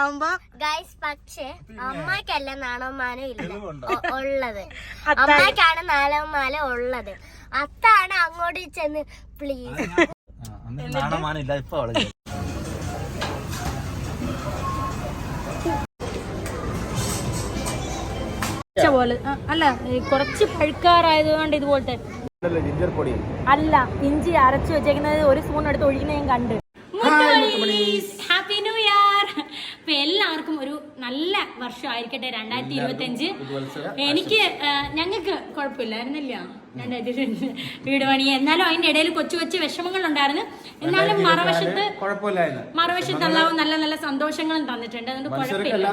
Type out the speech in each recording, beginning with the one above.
ആവുമ്പോ ഗൈസ് പക്ഷേ അമ്മയ്ക്കല്ല മാനോ ഇല്ല. ഉള്ളത്. അമ്മക്കാണ് അമ്മയ്ക്കാണ് മാലോ ഉള്ളത്. അത്താണ് അങ്ങോട്ട് ചെന്ന് പ്ലീസ് പോലെ. അല്ല കുറച്ച് പഴുക്കാറായത് കൊണ്ട് ഇതുപോലത്തെ ജിഞ്ചർ പൊടി? അല്ല ഇഞ്ചി അരച്ചു വെച്ചേക്കുന്നത് ഒരു സ്പൂൺ എടുത്ത് ഒഴിക്കുന്ന ഞാൻ കണ്ട്. ഹാപ്പി ന്യൂ ഇയർ അപ്പൊ എല്ലാവർക്കും ഒരു നല്ല വർഷമായിരിക്കട്ടെ രണ്ടായിരത്തി ഇരുപത്തി അഞ്ച് എനിക്ക് ഞങ്ങൾക്ക് കുഴപ്പമില്ലായിരുന്നില്ല രണ്ടായിരത്തി വീട് പണി. എന്നാലും അതിന്റെ ഇടയിൽ കൊച്ചു കൊച്ചു വിഷമങ്ങൾ ഉണ്ടായിരുന്നു എന്നാലും മറുവശത്ത് മറുവശത്ത് അല്ലാവും നല്ല നല്ല സന്തോഷങ്ങളും തന്നിട്ടുണ്ട്. അതുകൊണ്ട് കുഴപ്പമില്ല.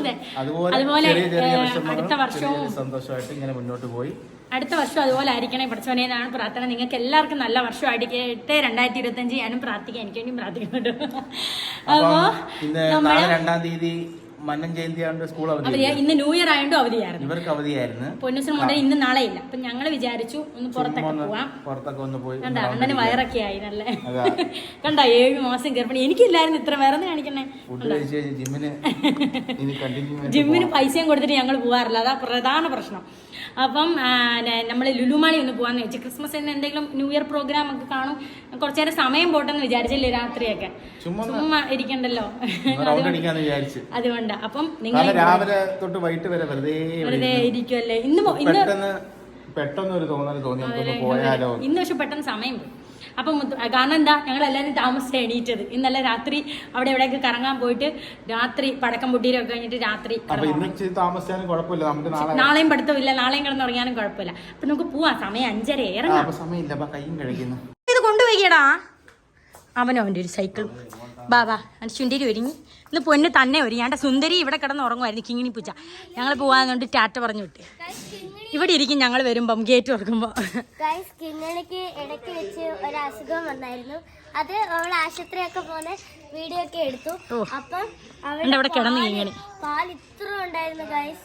അതെ. അതുപോലെ അടുത്ത വർഷവും സന്തോഷമായിട്ട് ഇങ്ങനെ മുന്നോട്ട് പോയി. അടുത്ത വർഷം അതുപോലെ ആയിരിക്കണേ പഠിച്ചവനെ എന്നാണ് പ്രാർത്ഥന. നിങ്ങൾക്ക് എല്ലാവർക്കും നല്ല വർഷം ആയിരിക്കട്ടെ രണ്ടായിരത്തി ഇരുപത്തി അഞ്ച് ഞാനും പ്രാർത്ഥിക്കാം. എനിക്ക് വേണ്ടി പ്രാർത്ഥിക്കുന്നുണ്ട്. അപ്പോ രണ്ടാം തീയതി മന്നൻ ജയന്തി ആണ്ട് സ്കൂൾ അവധി അവധിയാ. ഇന്ന് ന്യൂ ഇയർ ആയതുകൊണ്ട് അവധിയായിരുന്നു. ഇവർക്ക് അവധിയായിരുന്നു. പൊന്നുസിന് മുതൽ ഇന്ന് നാളെ ഇല്ല അപ്പൊ ഞങ്ങൾ വിചാരിച്ചു ഒന്ന് പുറത്തൊക്കെ ഒന്ന് പോവാം. പുറത്തൊക്കെ ഒന്ന് പോയി കണ്ട? അണ്ണന് വയറൊക്കെ ആയി നല്ല അതാ. കണ്ട? ഏഴ് മാസം ഗർഭിണി. എനിക്കില്ലായിരുന്നു ഇത്ര വേറെ കാണിക്കണേ. ഫുഡ് കഴിച്ച് കഴിഞ്ഞ് ജിമ്മിന് ഇനി കണ്ടിന്യൂ ജിമ്മിന് പൈസയും കൊടുത്തിട്ട് ഞങ്ങൾ പോകാറില്ല അതാ പ്രധാന പ്രശ്നം. അപ്പം നമ്മൾ ലുലുമാളി ഒന്ന് പോകാന്ന് വെച്ചു ക്രിസ്മസിന് എന്തെങ്കിലും ന്യൂ ഇയർ പ്രോഗ്രാം ഒക്കെ കാണും. കുറച്ചു നേരം സമയം പോട്ടെന്ന് വിചാരിച്ചില്ലേ രാത്രിയൊക്കെ? ചുമ്മാ ഒന്ന് ചുമ്മാ ഇരിക്കണ്ടല്ലോ. റൗണ്ട് അടിക്കാന്ന് വിചാരിച്ചു. അതുകൊണ്ട് അപ്പം നിങ്ങൾ രാവിലെ തൊട്ട് വൈകിട്ട് വരെ വെറുതെ വെറുതെ ഇരിക്കുമല്ലേ ഇന്ന് ഇന്ന് പെട്ടെന്ന് പെട്ടെന്ന് ഒരു തോന്നൽ തോന്നി പോയാലോ? ഇന്ന് പക്ഷെ പെട്ടെന്ന് സമയം പോയി. അപ്പം കാരണം എന്താ? ഞങ്ങൾ എല്ലാവരും താമസിച്ച് എണീറ്റത്. ഇന്നലെ രാത്രി അവിടെ എവിടെയൊക്കെ കറങ്ങാൻ പോയിട്ട് രാത്രി പടക്കം പൊട്ടിയിലൊക്കെ കഴിഞ്ഞിട്ട് രാത്രി നാളെയും പഠിത്തമില്ല. നാളെയും കിടന്നുറങ്ങിയാലും കുഴപ്പമില്ല. അപ്പൊ നമുക്ക് പോവാം. സമയം അഞ്ചര ആ, ഇറങ്ങാം ഇത് കൊണ്ടുപോയിക്കടാ അവനോ അവന്റെ ഒരു സൈക്കിൾ ബാബാ അവന്റെ ചുണ്ടിരി ഒരുങ്ങി. ഇന്ന് പൊന്ന് തന്നെ ഒരുങ്ങി എന്റെ സുന്ദരി ഇവിടെ കിടന്ന് ഉറങ്ങുമായിരുന്നു കിങ്ങിണി പൂച്ച ഞങ്ങൾ പോകാന്നുകൊണ്ട് ടാറ്റ പറഞ്ഞു വിട്ട്. ഇവിടെ ഇരിക്കും ഞങ്ങൾ വരുമ്പം ഗേറ്റ് തുറക്കുമ്പോൾ കിങ്ങിണിക്ക് ഇടയ്ക്ക് വെച്ച് ഒരു അസുഖം വന്നായിരുന്നു. അത് അവൾ ആശുപത്രിയൊക്കെ പോകുന്ന വീഡിയോ ഒക്കെ എടുത്തു. അപ്പം അവിടെ കിടന്ന് കിങ്ങിണി? പാൽ ഇത്ര ഉണ്ടായിരുന്നു ഗൈസ്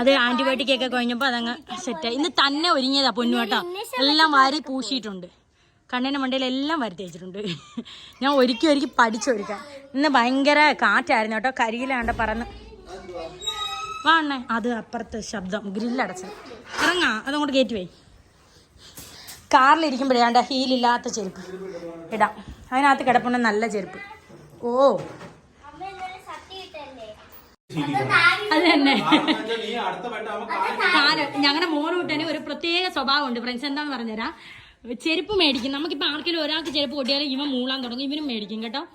അത് ആന്റിബയോട്ടിക് ഒക്കെ കഴിഞ്ഞപ്പോ അതങ്ങ് സെറ്റായി ഇന്ന് തന്നെ ഒരുങ്ങിയതാ പൊന്നു കേട്ടോ. എല്ലാം വാരി പൂശിയിട്ടുണ്ട്. കണ്ണിന്റെ മണ്ടയിൽ എല്ലാം വെച്ചിട്ടുണ്ട്. ഞാൻ ഒരുക്കി ഒരുക്കി പഠിച്ചൊരുക്കാം ഇന്ന് ഭയങ്കര കാറ്റായിരുന്നു കേട്ടോ. കരിയിലാണ്ട് പറന്ന്. വാ അണ്ണേ. അത് അപ്പുറത്ത് ശബ്ദം. ഗ്രില്ലടച്ചത് ഇറങ്ങാ. അതങ്ങോട്ട് കയറ്റി പോയി കാറിലിരിക്കുമ്പോഴേണ്ട ഹീലില്ലാത്ത ചെരുപ്പ്. ഇടാം. അതിനകത്ത് കിടപ്പുണ്ട് നല്ല ചെരുപ്പ്. ഓ. അത് തന്നെ ഞങ്ങളുടെ മോനൂട്ടന് ഒരു പ്രത്യേക സ്വഭാവമുണ്ട് ഫ്രണ്ട്സ് എന്താന്ന് പറഞ്ഞുതരാം. ചെരുപ്പ് മേടിക്കും. നമുക്കിപ്പോൾ ആർക്കെങ്കിലും ഒരാൾക്ക് ചെരുപ്പ് കൊട്ടിയാലും ഇവൻ മൂളാൻ തുടങ്ങും. ഇവനും മേടിക്കും കേട്ടോ.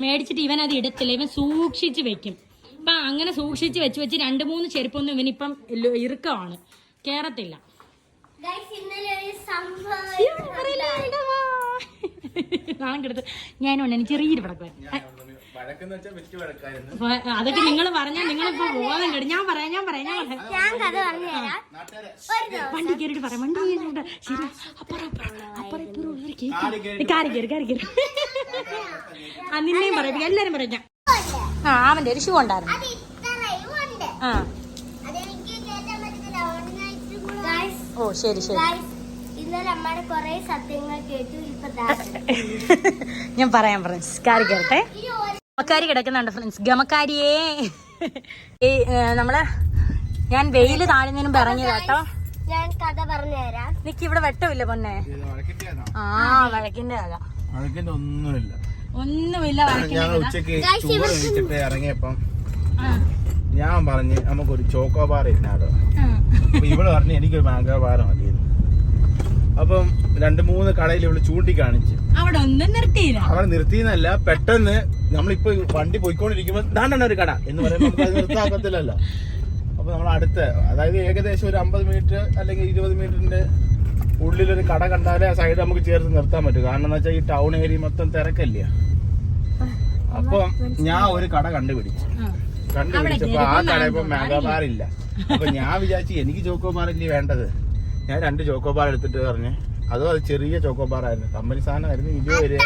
മേടിച്ചിട്ട് ഇവൻ അത് ഇടത്തില്ല. ഇവൻ സൂക്ഷിച്ച് വെക്കും. അപ്പം അങ്ങനെ സൂക്ഷിച്ച് വെച്ച് വെച്ച് രണ്ട് മൂന്ന് ചെരുപ്പൊന്നും ഇവനിപ്പം ഇറുക്കമാണ്. കേറത്തില്ല. ഗൈസ് ഇന്നലെ ഒരു സംഭവം നാളെ കിടത്ത്. ഞാനും എനിക്ക് ചെറിയൊരു പടക്കുവാൻ അതൊക്കെ നിങ്ങൾ പറഞ്ഞാൽ നിങ്ങളിപ്പോ ബോധം കേട്ടു. ഞാൻ പറയാം ഞാൻ പറയാം ഞാൻ പറയാം. വണ്ടി കയറിട്ട് പറയാം വണ്ടി കയറിട്ട് ശരി. അപ്പുറം ഇപ്പുറം. കാറി കയറി കാരി കയറി ആ നിന്നെയും പറയും എല്ലാരും പറയാം ഞാൻ. ആ അവന്റെ ഒരു ഷൂ ഉണ്ടായിരുന്നു. അത് ഇത്രയും ഉണ്ട്. ആ. ഓ ശരി ശരി. ഗൈസ് ഇന്നലെ അമ്മയുടെ കുറെ സത്യങ്ങൾ കേട്ടു. ഇപ്പൊ ഞാൻ പറയാൻ പറഞ്ഞു കാര്യം കയറട്ടെ ഒരു ഗമക്കാരി കിടക്കുന്നുണ്ട് ഫ്രണ്ട്സ് ഗമക്കാരിയേ. ഈ നമ്മൾ ഞാൻ വെയിൽ താഴ്ന്നതിനും പറഞ്ഞു കേട്ടോ. ഞാൻ കഥ പറഞ്ഞു പറഞ്ഞുതരാം നിക്ക് ഇവിടെ വെട്ടമില്ല പൊന്നെ. ആ വഴക്കിന്റെ കഥ. വഴക്കിന്റെ ഒന്നുമില്ല. ഒന്നുമില്ല വഴക്കിന്റെ ഇറങ്ങിയപ്പം ഞാൻ പറഞ്ഞ് നമുക്കൊരു ചോക്കോ ബാർ ഇന്നാലോ ഇവിടെ ഇവൾ പറഞ്ഞ് എനിക്കൊരു മാംഗോ ബാർ മതിയെന്ന്. അപ്പം രണ്ട് മൂന്ന് കടയിൽ ഇവൾ ചൂണ്ടിക്കാണിച്ച്. അവിടെ ഒന്നും നിർത്തിയില്ല. അവിടെ നിർത്തിയെന്നല്ല പെട്ടെന്ന് നമ്മളിപ്പോ വണ്ടി പോയിക്കൊണ്ടിരിക്കുമ്പോ ദാണ്ടാണ് ഒരു കട എന്ന് പറയുമ്പോൾ നമുക്ക് അത് നിർത്താക്കത്തില്ലല്ലോ. അപ്പൊ നമ്മൾ അടുത്ത് അതായത് ഏകദേശം ഒരു അമ്പത് മീറ്റർ അല്ലെങ്കിൽ ഇരുപത് മീറ്ററിന്റെ ഉള്ളിലൊരു കട കണ്ടാലേ ആ സൈഡ് നമുക്ക് ചേർത്ത് നിർത്താൻ പറ്റും. കാരണം എന്ന് വെച്ചാൽ ഈ ടൗൺ ഏരിയ മൊത്തം തിരക്കല്ലേ. അപ്പൊ ഞാൻ ഒരു കട കണ്ടുപിടിച്ചു. കണ്ടുപിടിച്ചപ്പോ ആ കട ഇപ്പൊ മെഗാബാർ ഇല്ല അപ്പൊ ഞാൻ വിചാരിച്ചു എനിക്ക് ചോക്കോബാർ ഇല്ലേ വേണ്ടത്. ഞാൻ രണ്ട് ചോക്കോബാർ എടുത്തിട്ട് പറഞ്ഞു. അതും അത് ചെറിയ ചോക്കോബാർ ആയിരുന്നു. കമ്പനി സാധനമായിരുന്നു ഇത് വരെ.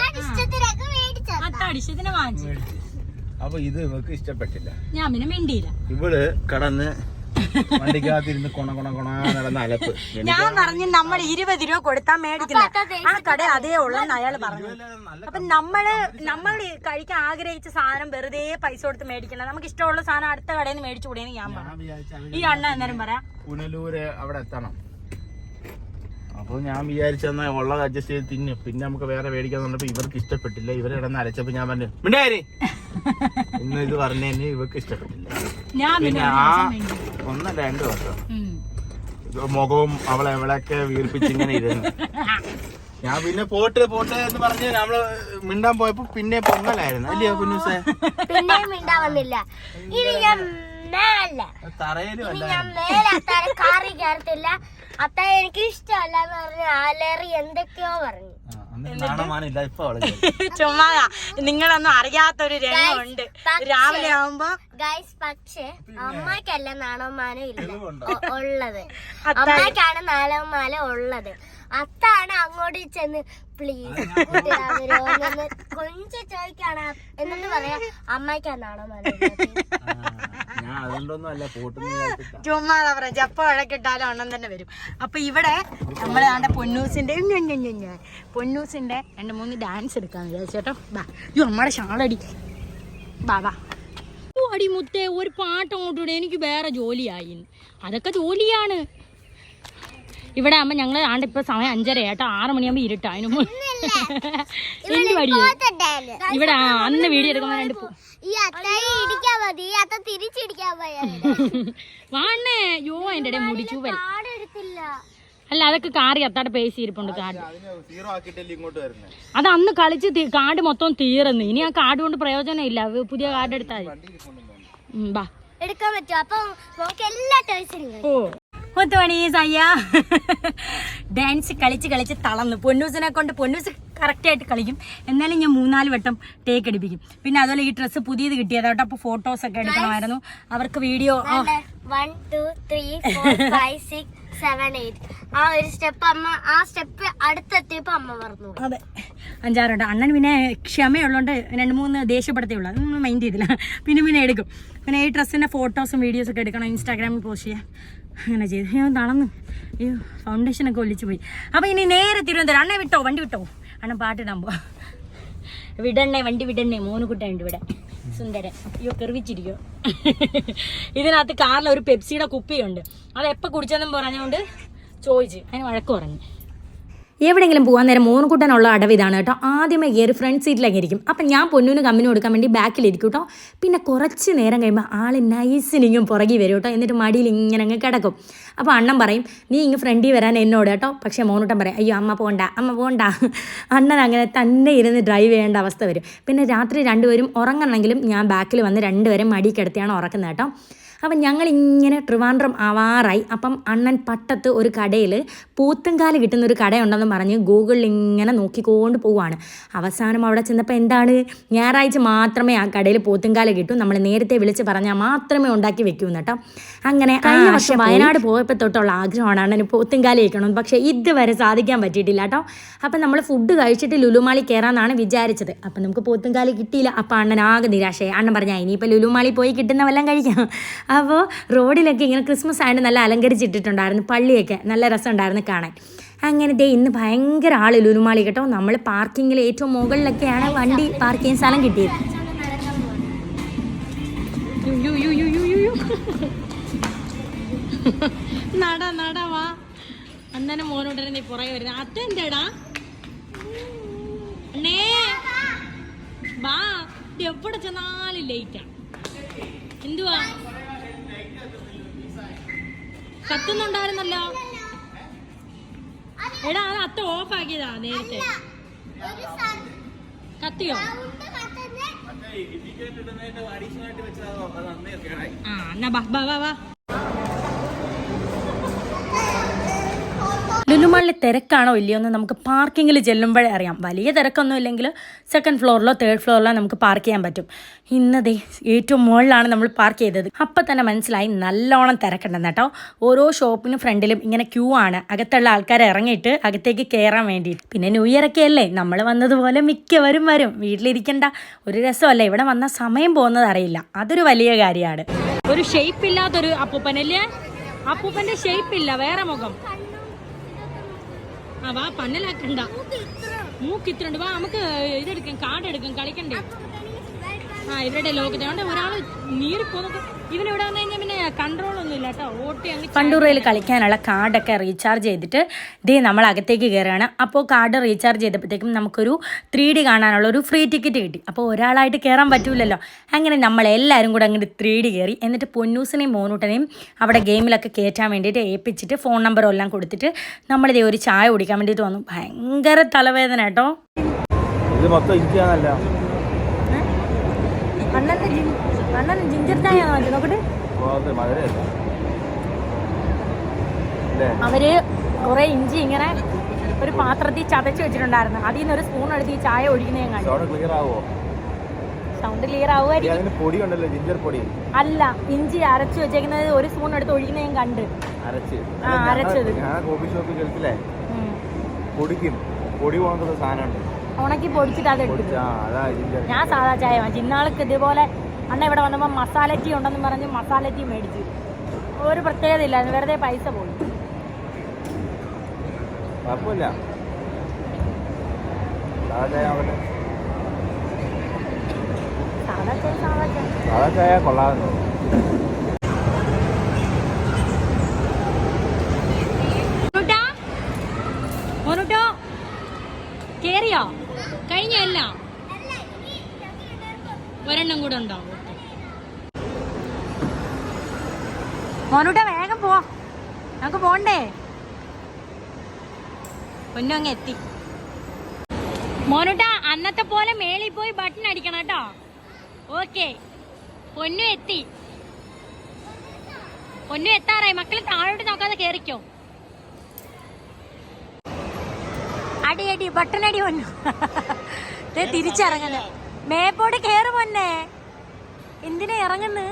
അപ്പൊ ഇത് ഇവക്ക് ഇഷ്ടപ്പെട്ടില്ല. ഞാൻ പിന്നെ മിണ്ടിയില്ല. ഇവൾ കടന്ന് വണ്ടിക്കകത്തിരുന്ന് കൊണ കൊണ കൊണ നടന്ന അലപ്പ്. ഞാൻ പറഞ്ഞു നമ്മൾ ഇരുപത് രൂപ കൊടുത്താ മേടിക്കുന്ന. ആ കട അതേ ഉള്ളെന്ന് അയാൾ പറഞ്ഞു. അപ്പൊ നമ്മൾ നമ്മൾ കഴിക്കാൻ ആഗ്രഹിച്ച സാധനം വെറുതെ പൈസ കൊടുത്ത് മേടിക്കണം നമുക്ക് ഇഷ്ടമുള്ള സാധനം അടുത്ത കടയിൽ നിന്ന് മേടിച്ചു കൂടിയെന്ന് ഞാൻ പറഞ്ഞു. ഈ അണ്ണ എന്നാലും പറയാം. പുനലൂര് അവിടെ എത്തണം. അപ്പൊ ഞാൻ വിചാരിച്ചെന്നാ ഉള്ളത് അഡ്ജസ്റ്റ് ചെയ്ത് തിന്നു. പിന്നെ നമുക്ക് വേറെ മേടിക്കാൻ പറഞ്ഞപ്പോൾ ഇവർക്ക് ഇഷ്ടപ്പെട്ടില്ല. ഇവരെ ഇടന്ന് അരച്ചപ്പോൾ ഞാൻ പറഞ്ഞു മിണ്ടാരി ഇന്ന് ഇത് പറഞ്ഞതിന് ഇവർക്ക് ഇഷ്ടപ്പെട്ടില്ല. ഞാൻ പിന്നെ പിന്നെ ആ ഒന്ന് രണ്ട് വർഷം. മുഖവും അവളെ എവിടെയൊക്കെ വീർപ്പിച്ചിങ്ങനെ ഇരുന്നു. ഞാൻ പിന്നെ പോട്ട് പോട്ടെ എന്ന് പറഞ്ഞ് നമ്മൾ മിണ്ടാൻ പോയപ്പോ പിന്നെ പൊങ്ങലായിരുന്നു. അല്ലയോ കുഞ്ഞുസേ? വന്നില്ല. ഇനി ഞാൻ മേല തറയിലും അല്ല അത്താഴ എനിക്ക് ഇഷ്ടമല്ല എന്ന് പറഞ്ഞു അലറി എന്തൊക്കെയോ പറഞ്ഞു. ചുമ്മാ നിങ്ങളൊന്നും അറിയാത്തൊരു രംഗമുണ്ട് രാവിലെ ആവുമ്പോ ഗൈസ് പക്ഷേ അമ്മയ്ക്കല്ല നാണവന്മാനം ഇല്ല. ഉള്ളത്. അമ്മയ്ക്കാണ് നാണവന്മാല ഉള്ളത്. അത്താണ് അങ്ങോട്ട് ചെന്ന് പ്ലീസ് കൊഞ്ച് ചോദിക്കാണ്. എന്നിട്ട് പറയാ ആ, ഞാൻ അതുകൊണ്ടൊന്നും അല്ല പോട്ടെന്ന്. ചുമ്മാ പറ ജപ്പ വഴക്കിട്ടാലും അണ്ണം തന്നെ വരും. അപ്പൊ ഇവിടെ നമ്മളെ ആണ്ട പൊന്നൂസിന്റെ. പൊന്നൂസിന്റെ രണ്ട് മൂന്ന് ഡാൻസ് എടുക്കാന്ന് വിചാരിച്ചേട്ടോ ബാ അയ്യോ നമ്മടെ ഷാളടി ബാ ബാ. അടി മുത്തേ ഒരു പാട്ട് അങ്ങോട്ടൂടെ എനിക്ക് വേറെ ജോലിയായി അതൊക്കെ ജോലിയാണ്. ഇവിടെ ആകുമ്പോ ഞങ്ങൾ ആണ്ട് ഇപ്പൊ സമയം അഞ്ചര ആട്ടോ ആറ് മണിയാകുമ്പോ ഇരുട്ടാ അതിന് എന്ത് പടിയോ ഇവിടെ ആ, അന്ന് വീഡിയോ എടുക്കുമ്പോ രണ്ട് പൂ. ഇടിക്കാൻ മതി. ഈ അത്ത തിരിച്ചിടിക്കാൻ പോയാ വാണേ യോ എന്റെ ഇടയിൽ മുടിച്ചൂവൽ അല്ല അതൊക്കെ കാറി അത്താടെ പേസ് ഇരിപ്പുണ്ട് കാട്. സീറോ ആക്കിയിട്ടല്ലേ ഇങ്ങോട്ട് വരുന്നത് അത് അന്ന് കളിച്ച് കാട് മൊത്തം തീർന്ന്. ഇനി ആ കാട് കൊണ്ട് പ്രയോജനം ഇല്ല. പുതിയ കാർഡ് എടുത്താൽ മതി. ബാ. എടുക്കാൻ പറ്റും. അപ്പൊ നമുക്ക് എല്ലാ ടോയ്സും ഓ. മുത്തുമണി സയ്യ. ഡാൻസ് കളിച്ച് കളിച്ച് തളർന്നു. പൊന്നൂസിനെ കൊണ്ട് പൊന്നൂസ് കറക്റ്റായിട്ട് കളിക്കും. എന്നാലും ഞാൻ മൂന്നാൽ വട്ടം ടേക്ക് അടിപ്പിക്കും. പിന്നെ അതുപോലെ ഈ ഡ്രസ്സ് പുതിയത് കിട്ടിയതാട്ടോ അപ്പോൾ ഫോട്ടോസ് ഒക്കെ എടുക്കണമായിരുന്നു. അവർക്ക് video one two three five six seven eight ആ ഒരു സ്റ്റെപ്പ് അമ്മ ആ സ്റ്റെപ്പ് അടുത്തെത്തിയപ്പോ അമ്മ. അതെ. അഞ്ചാറുണ്ട് അണ്ണൻ പിന്നെ ക്ഷമയുള്ളതുകൊണ്ട് രണ്ട് മൂന്ന് ദേഷ്യപ്പെടുത്തേ ഉള്ളൂ അതൊന്നും മൈൻഡ് ചെയ്തില്ല. പിന്നെ പിന്നെ എടുക്കും. പിന്നെ ഈ ഡ്രസ്സിന്റെ ഫോട്ടോസും വീഡിയോസും ഒക്കെ എടുക്കണം. ഇൻസ്റ്റാഗ്രാമിൽ പോസ്റ്റ് ചെയ്യാൻ അങ്ങനെ ചെയ്തു. ഞാൻ തളന്നു ഈ ഫൗണ്ടേഷനൊക്കെ ഒലിച്ചു പോയി. അപ്പോൾ ഇനി നേരെ തിരുവനന്തപുരം. അണ്ണേ വിട്ടോ വണ്ടി വിട്ടോ? അണ്ണൻ പാട്ടിടാൻ പോവാ. വിടണ്ണേ വണ്ടി വിടണ്ണേ. മൂന്ന് കുട്ടുണ്ട് ഇവിടെ. സുന്ദരൻ. അയ്യോ കെറിവിച്ചിരിക്കോ ഇതിനകത്ത് കാറിൽ ഒരു പെപ്സിയുടെ കുപ്പിയുണ്ട്. അത് എപ്പോൾ കുടിച്ചതെന്നും പറഞ്ഞുകൊണ്ട് ചോദിച്ച്. അതിന് വഴക്ക് പറഞ്ഞു. എവിടെയെങ്കിലും പോകാൻ നേരം മൂന്ന് കൂട്ടാനുള്ള അടവ് ഇതാണ് കേട്ടോ. ആദ്യമേ കയറി ഫ്രണ്ട് സീറ്റിലേക്ക് ഇരിക്കും. അപ്പം ഞാൻ പൊന്നുവിന് കമ്പനി കൊടുക്കാൻ വേണ്ടി ബാക്കിലിരിക്കും കേട്ടോ. പിന്നെ കുറച്ച് നേരം കഴിയുമ്പോൾ ആൾ നൈസിനിങ്ങും പുറകി വരും കേട്ടോ. എന്നിട്ട് മടിയിൽ ഇങ്ങനെ അങ്ങ് കിടക്കും. അപ്പോൾ അണ്ണൻ പറയും നീ ഇങ്ങ് ഫ്രണ്ടിൽ വരാൻ എന്നോട് കേട്ടോ. പക്ഷേ മോനൂട്ടൻ പറയും അയ്യോ അമ്മ പോണ്ട അമ്മ പോണ്ട. അണ്ണൻ അങ്ങനെ തന്നെ ഇരുന്ന് ഡ്രൈവ് ചെയ്യേണ്ട അവസ്ഥ വരും. പിന്നെ രാത്രി രണ്ടുപേരും ഉറങ്ങണമെങ്കിലും ഞാൻ ബാക്കിൽ വന്ന് രണ്ടുപേരും മടി കിടത്തിയാണ് ഉറക്കുന്നത് കേട്ടോ. അപ്പം ഞങ്ങൾ ഇങ്ങനെ ട്രിവാൻഡ്രം ആവാറായി. അപ്പം അണ്ണൻ പട്ടത്ത് ഒരു കടയിൽ പൂത്തുംകാൽ കിട്ടുന്ന ഒരു കടയുണ്ടെന്ന് പറഞ്ഞ് ഗൂഗിളിൽ ഇങ്ങനെ നോക്കിക്കൊണ്ട് പോവാണ്. അവസാനം അവിടെ ചെന്നപ്പോൾ എന്താണ്? ഞായറാഴ്ച മാത്രമേ ആ കടയിൽ പൂത്തുംകാൽ കിട്ടൂ. നമ്മൾ നേരത്തെ വിളിച്ച് പറഞ്ഞാൽ മാത്രമേ ഉണ്ടാക്കി വെക്കൂ കേട്ടോ. അങ്ങനെ കഴിഞ്ഞ വർഷം വയനാട് പോയപ്പോൾ തൊട്ടുള്ള ആഗ്രഹമാണ് അണ്ണന് പൂത്തുംകാൽ കഴിക്കണം പക്ഷേ ഇതുവരെ സാധിക്കാൻ പറ്റിയിട്ടില്ല കേട്ടോ. അപ്പം നമ്മൾ ഫുഡ് കഴിച്ചിട്ട് ലുലുമാളി കയറാമെന്നാണ് വിചാരിച്ചത്. അപ്പം നമുക്ക് പൂത്തുംകാൽ കിട്ടിയില്ല. അപ്പം അണ്ണൻ ആകെ നിരാശയായി. അണ്ണൻ പറഞ്ഞാൽ ഇനിയിപ്പോൾ ലുലുമാളി പോയി കിട്ടുന്ന വല്ലതും കഴിക്കാം. അപ്പോൾ റോഡിലൊക്കെ ഇങ്ങനെ ക്രിസ്മസ് ആയിട്ട് നല്ല അലങ്കരിച്ചിട്ടിട്ടുണ്ടായിരുന്നു. പള്ളിയൊക്കെ നല്ല രസമുണ്ടായിരുന്നു കാണാൻ. അങ്ങനെ ദേ ഇന്ന് ഭയങ്കര ആൾ ലുലുമാളി കേട്ടോ. നമ്മൾ പാർക്കിങ്ങിൽ ഏറ്റവും മുകളിലൊക്കെയാണ് വണ്ടി പാർക്ക് ചെയ്യാൻ സ്ഥലം കിട്ടിയത്. നട നട വാ. നീ അണ്ണേ. എന്തുവാ? കത്തുന്നുണ്ടായിരുന്നല്ലോ. എടാ അത് അത്ത ഓഫ് ആക്കിയതാ നേരത്തെ. കത്തിയോ? ആ എന്നാ ബാ ബാ ബാ. ബാ ലുലുമാളിലെ തിരക്കാണോ ഇല്ലയോ എന്ന് നമുക്ക് പാർക്കിങ്ങിൽ ചെല്ലുമ്പോഴേ അറിയാം. വലിയ തിരക്കൊന്നും ഇല്ലെങ്കിൽ സെക്കൻഡ് ഫ്ലോറിലോ തേർഡ് ഫ്ലോറിലോ നമുക്ക് പാർക്ക് ചെയ്യാൻ പറ്റും. ഇന്നതേ ഏറ്റവും മുകളിലാണ് നമ്മൾ പാർക്ക് ചെയ്തത്. അപ്പം തന്നെ മനസ്സിലായി നല്ലോണം തിരക്കുണ്ടെന്ന് കേട്ടോ. ഓരോ ഷോപ്പിനും ഫ്രണ്ടിലും ഇങ്ങനെ ക്യൂ ആണ്. അകത്തുള്ള ആൾക്കാർ ഇറങ്ങിയിട്ട് അകത്തേക്ക് കയറാൻ വേണ്ടിയിട്ട്. പിന്നെ ന്യൂ ഇയർ ഒക്കെ അല്ലേ? നമ്മൾ വന്നതുപോലെ മിക്കവരും വരും. വീട്ടിലിരിക്കണ്ട. ഒരു രസമല്ല. ഇവിടെ വന്ന സമയം പോകുന്നത് അറിയില്ല. അതൊരു വലിയ കാര്യമാണ്. ഒരു ഷേപ്പ് ഇല്ലാത്തൊരു അപ്പൂപ്പനല്ലേ? അപ്പൂപ്പന്റെ ഷേപ്പ് ഇല്ല. വേറെ മുഖം. ആ വാ പന്നലാക്കണ്ട മൂക്ക് ഇത്ര ഉണ്ട് വാ നമുക്ക് ഇതെടുക്കാം കാർഡ് എടുക്കാം കളിക്കണ്ടേ ആ ഇവരുടെ ലോകത്തെ. അതുകൊണ്ട് ഒരാൾ നീറിപ്പോന്നൊക്കെ ഇവൻ ഇവിടെ വന്നു കഴിഞ്ഞാൽ പിന്നെ കൺട്രോൾ ഒന്നും ഇല്ല കേട്ടോ. ഓട്ടി അങ്ങ് പണ്ടൂറയിൽ കളിക്കാനുള്ള കാർഡൊക്കെ റീചാർജ് ചെയ്തിട്ട് ദേ നമ്മൾ അകത്തേക്ക് കയറുകയാണ്. അപ്പോൾ കാർഡ് റീചാർജ് ചെയ്തപ്പോഴത്തേക്കും നമുക്കൊരു ത്രീ ഡി കാണാനുള്ള ഒരു ഫ്രീ ടിക്കറ്റ് കിട്ടി. അപ്പോൾ ഒരാളായിട്ട് കയറാൻ പറ്റൂലല്ലോ. അങ്ങനെ നമ്മൾ എല്ലാവരും കൂടെ അങ്ങോട്ട് ത്രീ ഡി കയറി. എന്നിട്ട് പൊന്നൂസിനെയും മോനൂട്ടനെയും അവിടെ ഗെയിമിലൊക്കെ കയറ്റാൻ വേണ്ടിയിട്ട് ഏൽപ്പിച്ചിട്ട് ഫോൺ നമ്പറും എല്ലാം കൊടുത്തിട്ട് നമ്മളിതേ ഒരു ചായ കുടിക്കാൻ വേണ്ടിയിട്ട് വന്നു. ഭയങ്കര തലവേദന കേട്ടോ. ഇത് മൊത്തം അണ്ണന്റെ അണ്ണൻ ജിഞ്ചർ ചായ നോക്കട്ടെ. മധുരല്ല അല്ലേ? അവർ കുറെ ഇഞ്ചി ഇങ്ങനെ ഒരു പാത്രത്തിൽ ചതച്ച് വെച്ചിട്ടുണ്ടായിരുന്നു. അതിൽ നിന്ന് ഒരു സ്പൂൺ എടുത്ത് ഈ ചായ ഒഴിക്കുന്നേ സൗണ്ട് ക്ലിയർ ആവുമായിരിക്കും. അല്ല ഇഞ്ചി അരച്ച് വെച്ചേക്കുന്നത് ഒരു സ്പൂൺ എടുത്ത് ഒഴിക്കുന്ന ഞാൻ കണ്ട്. അരച്ചത്. കോഫി ഷോപ്പിൽ. പൊടിക്കും. പൊടി പോകാൻ സാധനമുണ്ട്. ഉണക്കി പൊടിച്ചിട്ട് അത് എടുത്തു ഞാൻ സാധാ ചായ വാങ്ങിച്ചു ഇന്നാൾക്ക് ഇതുപോലെ അണ്ണ ഇവിടെ വന്നപ്പോൾ മസാല ടീ ഉണ്ടെന്ന് പറഞ്ഞ് മസാല ടീ മേടിച്ചു. ഒരു പ്രത്യേകത ഇല്ലായിരുന്നു. വെറുതെ പൈസ പോയി. സാധാ ചായ ആവട്ടെ സാധാ ചായ സാധാ ചായ സാധാ ചായ കൊള്ളാമെന്ന് മോനൂട്ടാ? മോനൂട്ടോ കേറിയോ കഴിഞ്ഞല്ല. ഒരെണ്ണം കൂടെ ഉണ്ടാവും മോനൂട്ട വേഗം പോ നമുക്ക് പോണ്ടേ? പൊന്നു അങ്ങ് എത്തി. മോനൂട്ട അന്നത്തെ പോലെ മേളിൽ പോയി ബട്ടൺ അടിക്കണം കേട്ടോ. ഓക്കെ പൊന്നു എത്തി. പൊന്നു എത്താറായി. മക്കൾ താഴോട്ട് നോക്കാതെ കേറിക്കോ. അടി അടി ബട്ടണടി വന്നു തിരിച്ചിറങ്ങുന്നു. മേപ്പോട് കേറ് പൊന്നെ. എന്തിനാ ഇറങ്ങുന്നു?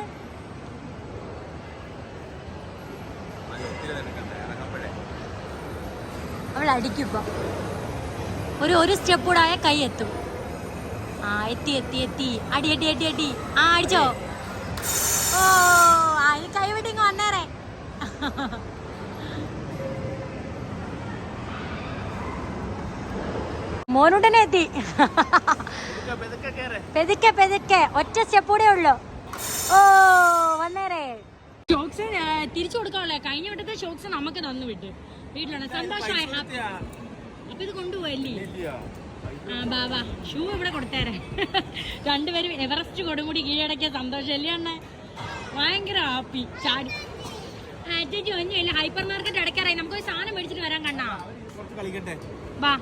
അവൾ അടിക്കും ഒരു ഒരു സ്റ്റെപ്പ് കൂടെ ആയ കൈ എത്തും. ആ എത്തി എത്തി എത്തി. അടി അടി അടി അടി. ആ അടിച്ചോ. ഓ അതിന് കൈ വിട്ട് ഇങ്ങ് വന്നേറെ മോനൂട്ടനെ എത്തി പെതുക്കെ പെതുക്കെ. ഒറ്റ സ്റ്റെപ്പ് കൂടെ ഉള്ളു. ഓ വന്നേരെ. ഷോക്സ് തിരിച്ചു കൊടുക്കാനുള്ള കഴിഞ്ഞ വട്ടത്തെ ഷോക്സ് നമുക്ക് തന്നു വിട്ട്. വീട്ടിലാണ്. സന്തോഷമായി ഹാപ്പി. അപ്പൊ ഇത് കൊണ്ടുപോയല്ലേ? ആ ബാ ബാ. ഷൂ ഇവിടെ കൊടുത്തേരെ. രണ്ടുപേരും എവറസ്റ്റ് കൊടുമുടി കീഴടക്കിയ സന്തോഷം അല്ലേ അണ്ണേ? ഭയങ്കര ഹാപ്പി ചാടി. ചേച്ചി ഒന്നുമില്ല. ഹൈപ്പർ മാർക്കറ്റ് അടയ്ക്കാറായി നമുക്ക് ഒരു സാധനം മേടിച്ചിട്ട് വരാൻ കണ്ണാ. കളിക്കട്ടെ. ബാ.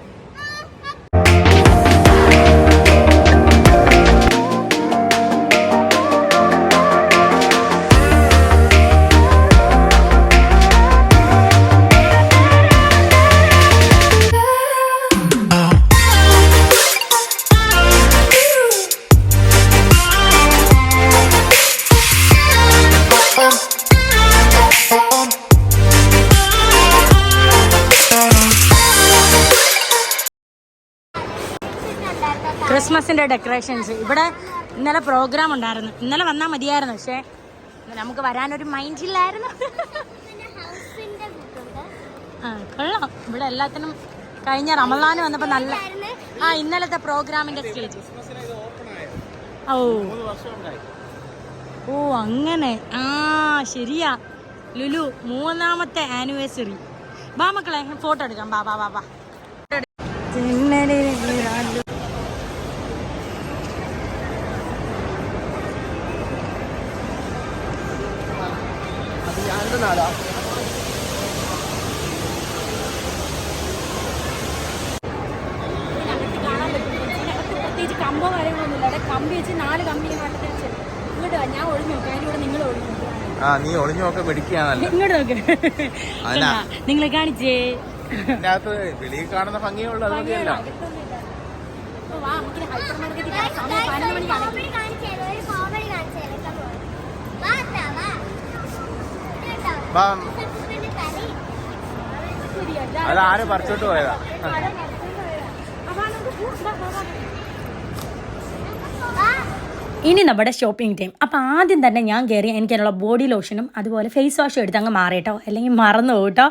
ക്രിസ്മസിന്റെ ഡെക്കറേഷൻസ് ഇവിടെ ഇന്നലെ പ്രോഗ്രാം ഉണ്ടായിരുന്നു. ഇന്നലെ വന്നാൽ മതിയായിരുന്നു പക്ഷേ നമുക്ക് വരാനൊരു മൈൻഡ് ഇല്ലായിരുന്നു. ഹൗസിന്റെ കൂട്ടുണ്ട് ആ കൊള്ളാം. ഇവിടെ എല്ലാത്തിനും കഴിഞ്ഞ റമദാന് വന്നപ്പോൾ നല്ല ആ ഇന്നലത്തെ പ്രോഗ്രാമിന്റെ സ്റ്റേജ് ഓ. മൂന്ന് വർഷം ഉണ്ടായി. ഓ അങ്ങനെ. ആ ശരിയാ. ലുലു മൂന്നാമത്തെ ആനിവേഴ്സറി ബാ മക്കളെ ഫോട്ടോ എടുക്കാം. ബാ ബാ ബാ ബാ അത് ഞാന്റെ നാടാ പ്രത്യേകിച്ച് കമ്പോ കാര്യങ്ങളൊന്നുമില്ല അവിടെ കമ്പി വെച്ച് നാല് കമ്പി മാറ്റി വെച്ച് ഇങ്ങോട്ട് ഞാൻ നോക്കാം അതിലൂടെ നിങ്ങൾ ഒളിഞ്ഞു ആ നീ ഒളിഞ്ഞു നോക്കാൻ പിടിക്കുകയാണല്ലോ ഇങ്ങോട്ട് നോക്ക്? നിങ്ങളെ കാണിച്ചേ. ഇതിന്റെ അകത്ത് വെളിയിൽ കാണുന്ന ഭംഗിയുള്ള അത് ആര് പറിച്ചോട്ട് പോയതാ? ഇനി നമ്മുടെ ഷോപ്പിംഗ് ടൈം അപ്പോൾ ആദ്യം തന്നെ ഞാൻ കയറി എനിക്കതിനുള്ള ബോഡി ലോഷനും അതുപോലെ ഫേസ് വാഷും എടുത്ത് അങ്ങ് മാറിയിട്ടോ അല്ലെങ്കിൽ മറന്നു പോട്ടോ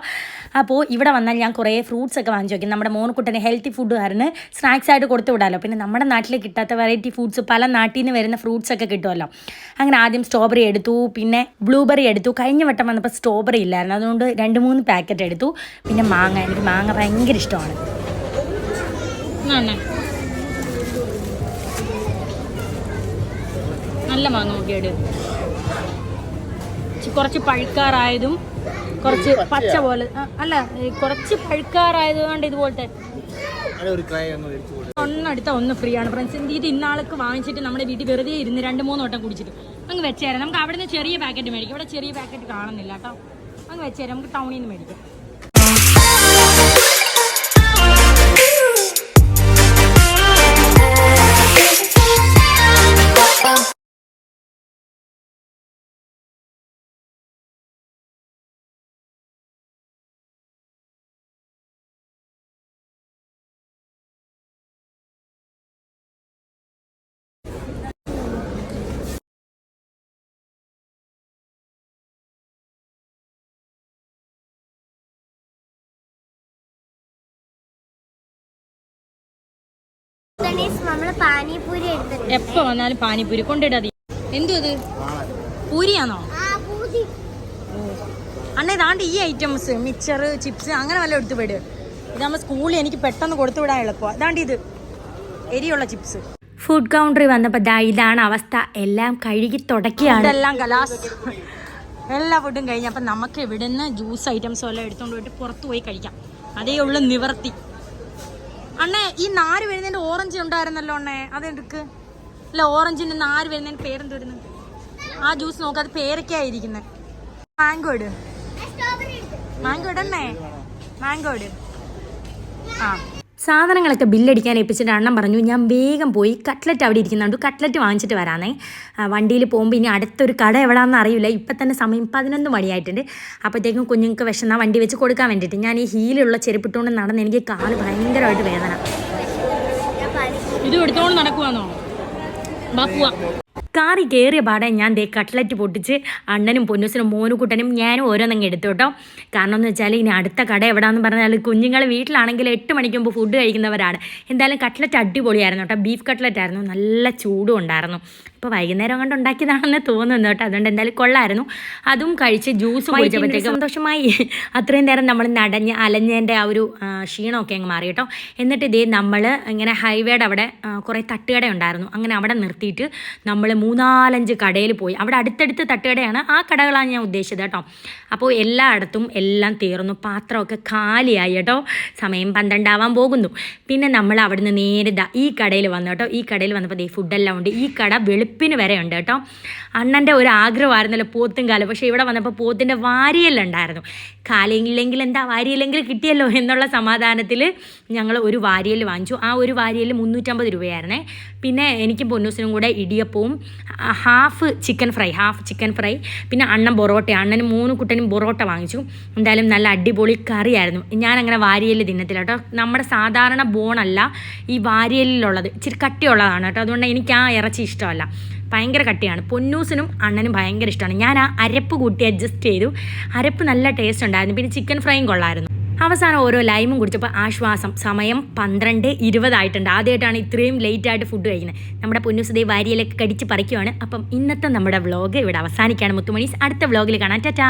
അപ്പോൾ ഇവിടെ വന്നാൽ ഞാൻ കുറേ ഫ്രൂട്ട്സ് ഒക്കെ വാങ്ങിച്ചു വയ്ക്കും നമ്മുടെ മോനുക്കുട്ടന് ഹെൽത്തി ഫുഡുകാരന് സ്നാക്സ് ആയിട്ട് കൊടുത്തു വിടാമല്ലോ പിന്നെ നമ്മുടെ നാട്ടിൽ കിട്ടാത്ത വെറൈറ്റി ഫുഡ്സ് പല നാട്ടിൽ നിന്ന് വരുന്ന ഫ്രൂട്ട്സ് ഒക്കെ കിട്ടുമല്ലോ. അങ്ങനെ ആദ്യം സ്ട്രോബെറി എടുത്തു. പിന്നെ ബ്ലൂബെറി എടുത്തു. കഴിഞ്ഞ വട്ടം വന്നപ്പോൾ സ്ട്രോബെറി ഇല്ലായിരുന്നു. അതുകൊണ്ട് രണ്ട് മൂന്ന് പാക്കറ്റ് എടുത്തു. പിന്നെ മാങ്ങ. എനിക്ക് മാങ്ങ ഭയങ്കര ഇഷ്ടമാണ്. നല്ല മാങ്ങ നോക്കിയാട് കുറച്ച് പഴുക്കാറായതും കുറച്ച് പച്ച പോലെ അല്ല കുറച്ച് പഴുക്കാറായത് കൊണ്ട് ഇതുപോലത്തെ ഒന്നെടുത്ത ഒന്ന് ഫ്രീ ആണ്. ഫ്രണ്ട്സ് ഇത് ഇന്നാൾക്ക് വാങ്ങിച്ചിട്ട് നമ്മുടെ വീട്ടിൽ വെറുതെ ഇരുന്ന് രണ്ട് മൂന്ന് വട്ടം കുടിച്ചിട്ട് അങ്ങ് വെച്ചേരാം. നമുക്ക് അവിടെ നിന്ന് ചെറിയ പാക്കറ്റ് മേടിക്കാം. ഇവിടെ ചെറിയ പാക്കറ്റ് കാണുന്നില്ല കേട്ടോ. അങ്ങ് വെച്ചേരാം. നമുക്ക് ടൗണിൽ നിന്ന് മേടിക്കാം. എപ്പോൾ വന്നാലും പാനിപ്പൂരി കൊണ്ടിടാ എന്തോ അത് പൂരിയാണോ? ആ പൂരി. അണ്ണ ഇതാണ്ട് ഈ ഐറ്റംസ് മിക്സർ ചിപ്സ് അങ്ങനെ വല്ല എടുത്തു വിട്. ഇതാകുമ്പോൾ സ്കൂളിൽ എനിക്ക് പെട്ടെന്ന് കൊടുത്തു വിടാൻ എളുപ്പമാണ് ഇതാണ്ട് ഇത്. എരിയുള്ള ചിപ്സ് ഫുഡ് കൗണ്ടറി വന്നപ്പോൾ ദാ ഇതാണ് അവസ്ഥ. എല്ലാം കഴുകി തുടക്കിയാണ്. ഇതെല്ലാം കലാസ് എല്ലാ ഫുഡും കഴിഞ്ഞപ്പോൾ നമുക്ക് ഇവിടുന്ന് ജ്യൂസ് ഐറ്റംസ് എല്ലാം എടുത്തുകൊണ്ട് പോയിട്ട് പുറത്ത് പോയി കഴിക്കാം. അതേ ഉള്ളു നിവർത്തി. അണ്ണേ ഈ നാര് വരുന്നതിന്റെ ഓറഞ്ച് ഉണ്ടായിരുന്നല്ലോ അണ്ണേ. അതെടുക്ക് അല്ല ഓറഞ്ചിന്റെ നാര് വരുന്നതിന് പേരെന്ത് വരുന്നു? ആ ജ്യൂസ് നോക്ക് അത് പേരൊക്കെയായിരിക്കുന്നത് മാംഗോ ഇട്. മാംഗോ ഇടണ്ണേ. മാംഗോ ഇട്. ആ. സാധനങ്ങളൊക്കെ ബില്ലടിക്കാൻ ഏൽപ്പിച്ചിട്ട് അണ്ണൻ പറഞ്ഞു ഞാൻ വേഗം പോയി കട്ട്ലറ്റ് അവിടെ ഇരിക്കുന്നുണ്ട്. കട്ട്ലറ്റ് വാങ്ങിച്ചിട്ട് വരാനേ വണ്ടിയിൽ പോകുമ്പോൾ ഇനി അടുത്തൊരു കട എവിടെയാണെന്ന് അറിയില്ല. ഇപ്പം തന്നെ സമയം പതിനൊന്ന് മണിയായിട്ടുണ്ട്. അപ്പോഴത്തേക്കും കുഞ്ഞുങ്ങൾക്ക് വിശന്ന വണ്ടി വെച്ച് കൊടുക്കാൻ വേണ്ടിയിട്ട് ഞാൻ ഈ ഹീലുള്ള ചെരുപ്പിട്ടുകൊണ്ട് നടന്ന് എനിക്ക് കാൽ ഭയങ്കരമായിട്ട് വേദന. ഇത് എടുത്തോണ്ട് നടക്കുവാന്നോ? കാറി കയറിയ പാടെ ഞാൻ ദേ കട്ട്ലറ്റ് പൊട്ടിച്ച് അണ്ണനും പൊന്നൂസിനും മോനുകുട്ടനും ഞാനും ഓരോന്നങ്ങ് എടുത്തു കേട്ടോ. കാരണം എന്ന് വെച്ചാൽ ഇനി അടുത്ത കട എവിടെയാണെന്ന് പറഞ്ഞാൽ കുഞ്ഞുങ്ങൾ വീട്ടിലാണെങ്കിൽ എട്ട് മണിക്ക് മുമ്പ് ഫുഡ് കഴിക്കുന്നവരാണ്. എന്തായാലും കട്ട്ലറ്റ് അടിപൊളിയായിരുന്നു കേട്ടോ. ബീഫ് കട്ട്ലറ്റ് ആയിരുന്നു. നല്ല ചൂടും ഉണ്ടായിരുന്നു. ഇപ്പോൾ വൈകുന്നേരം കൊണ്ട് ഉണ്ടാക്കിയതാണെന്ന് തോന്നുന്നു കേട്ടോ. അതുകൊണ്ട് എന്തായാലും കൊള്ളായിരുന്നു. അതും കഴിച്ച് ജ്യൂസ് കുടിച്ചപ്പോഴത്തേക്ക് സന്തോഷമായി. അത്രയും നേരം നമ്മൾ നടഞ്ഞ് അലഞ്ഞതിന്റെ ആ ഒരു ക്ഷീണമൊക്കെ അങ്ങ് മാറി കേട്ടോ. എന്നിട്ട് ഇതേ നമ്മൾ ഇങ്ങനെ ഹൈവേയുടെ അവിടെ കുറേ തട്ടുകട ഉണ്ടായിരുന്നു അങ്ങനെ അവിടെ നിർത്തിയിട്ട് നമ്മൾ മൂന്നാലഞ്ച് കടയിൽ പോയി. അവിടെ അടുത്തടുത്ത് തട്ടുകടയാണ് ആ കടകളാണ് ഞാൻ ഉദ്ദേശിച്ചത് കേട്ടോ. അപ്പോൾ എല്ലായിടത്തും എല്ലാം തീർന്നു. പാത്രമൊക്കെ കാലിയായി കേട്ടോ. സമയം പന്ത്രണ്ടാവാൻ പോകുന്നു. പിന്നെ നമ്മൾ അവിടുന്ന് നേരെ ഈ കടയിൽ വന്നു കേട്ടോ. ഈ കടയിൽ വന്നപ്പോൾ ദേ ഫുഡെല്ലാം ഉണ്ട്. ഈ കട വെളുപ്പിന് വരെ ഉണ്ട് കേട്ടോ. അണ്ണന്റെ ഒരു ആഗ്രഹമായിരുന്നല്ലോ പോത്തും കാലം. പക്ഷേ ഇവിടെ വന്നപ്പോൾ പോത്തിന്റെ വാരിയെല്ലാം ഉണ്ടായിരുന്നു. കാലില്ലെങ്കിൽ എന്താ വാരിയില്ലെങ്കിൽ കിട്ടിയല്ലോ എന്നുള്ള സമാധാനത്തിൽ ഞങ്ങൾ ഒരു വാരിയൽ വാങ്ങിച്ചു. ആ ഒരു വാരിയൽ മുന്നൂറ്റമ്പത് രൂപയായിരുന്നേ. പിന്നെ എനിക്ക് പൊന്നൂസിനും കൂടെ ഇടിയപ്പവും half chicken fry half chicken fry പിന്നെ അണ്ണൻ പൊറോട്ട അണ്ണന് മൂന്ന് കുട്ടനും പൊറോട്ട വാങ്ങിച്ചു. എന്തായാലും നല്ല അടിപൊളി കറിയായിരുന്നു. ഞാനങ്ങനെ വാരിയൽ തിന്നത്തില്ല കേട്ടോ. നമ്മുടെ സാധാരണ ബോണല്ല ഈ വാരിയലിലുള്ളത് ഇച്ചിരി കട്ടിയുള്ളതാണ് കേട്ടോ. അതുകൊണ്ട് എനിക്ക് ആ ഇറച്ചി ഇഷ്ടമല്ല. ഭയങ്കര കട്ടിയാണ്. പൊന്നൂസിനും അണ്ണനും ഭയങ്കര ഇഷ്ടമാണ്. ഞാൻ ആ അരപ്പ് കൂട്ടി അഡ്ജസ്റ്റ് ചെയ്തു. അരപ്പ് നല്ല ടേസ്റ്റ് ഉണ്ടായിരുന്നു. പിന്നെ ചിക്കൻ ഫ്രൈയും കൊള്ളായിരുന്നു. അവസാനം ഓരോ ലൈമും കുടിച്ചപ്പോൾ ആശ്വാസം. സമയം പന്ത്രണ്ട് ഇരുപതായിട്ടുണ്ട്. ആദ്യമായിട്ടാണ് ഇത്രയും ലേറ്റായിട്ട് ഫുഡ് കഴിക്കുന്നത്. നമ്മുടെ പൊന്നൂസതേ വാരിയിലൊക്കെ കടിച്ച് പറിക്കുവാണ്. അപ്പം ഇന്നത്തെ നമ്മുടെ വ്ളോഗ് ഇവിടെ അവസാനിക്കുകയാണ്. മുത്തുമണീസ് അടുത്ത വ്ളോഗിൽ കാണാം. ടാറ്റാ